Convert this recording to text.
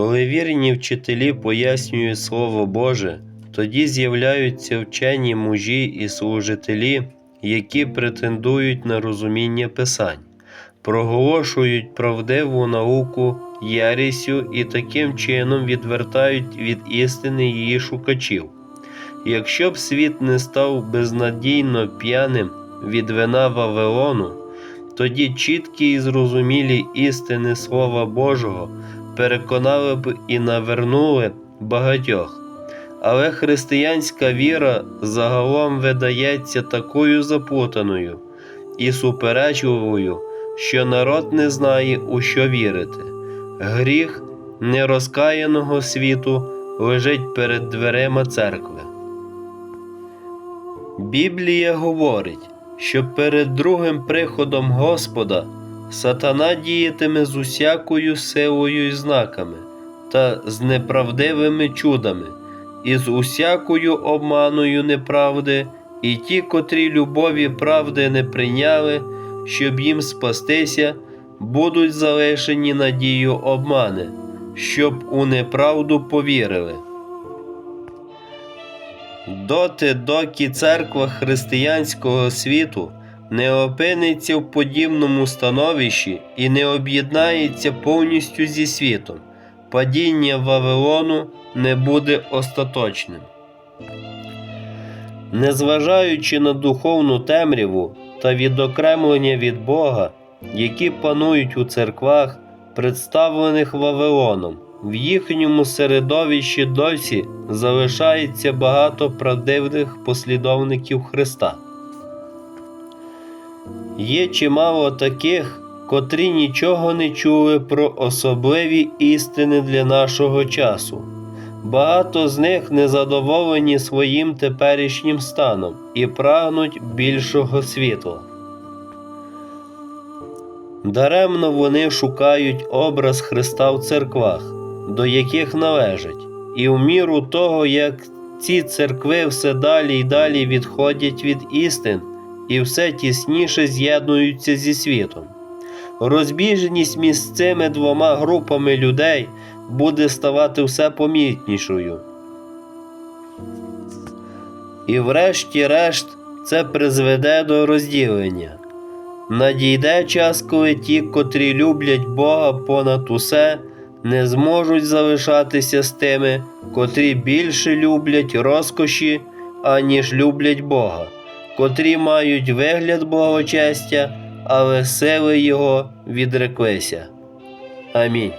Коли вірні вчителі пояснюють Слово Боже, тоді з'являються вчені мужі і служителі, які претендують на розуміння Писань, проголошують правдиву науку єресю і таким чином відвертають від істини її шукачів. Якщо б світ не став безнадійно п'яним від вина Вавилону, тоді чіткі і зрозумілі істини Слова Божого переконали б і навернули багатьох. Але християнська віра загалом видається такою заплутаною і суперечливою, що народ не знає, у що вірити. Гріх нерозкаяного світу лежить перед дверима церкви. Біблія говорить, що перед другим приходом Господа сатана діятиме з усякою силою і знаками та з неправдивими чудами, і з усякою обманою неправди, і ті, котрі любові правди не прийняли, щоб їм спастися, будуть залишені надію обмани, щоб у неправду повірили. Доти, доки церква християнського світу не опиниться в подібному становищі і не об'єднається повністю зі світом, падіння Вавилону не буде остаточним. Незважаючи на духовну темряву та відокремлення від Бога, які панують у церквах, представлених Вавилоном, в їхньому середовищі досі залишається багато правдивих послідовників Христа. Є чимало таких, котрі нічого не чули про особливі істини для нашого часу. Багато з них незадоволені своїм теперішнім станом і прагнуть більшого світла. Даремно вони шукають образ Христа в церквах, до яких належать, і в міру того, як ці церкви все далі й далі відходять від істин і все тісніше з'єднуються зі світом. Розбіжність між цими двома групами людей буде ставати все помітнішою. І врешті-решт це призведе до розділення. Надійде час, коли ті, котрі люблять Бога понад усе, не зможуть залишатися з тими, котрі більше люблять розкоші, аніж люблять Бога, котрі мають вигляд благочестя, але сели Його відреклися. Амінь.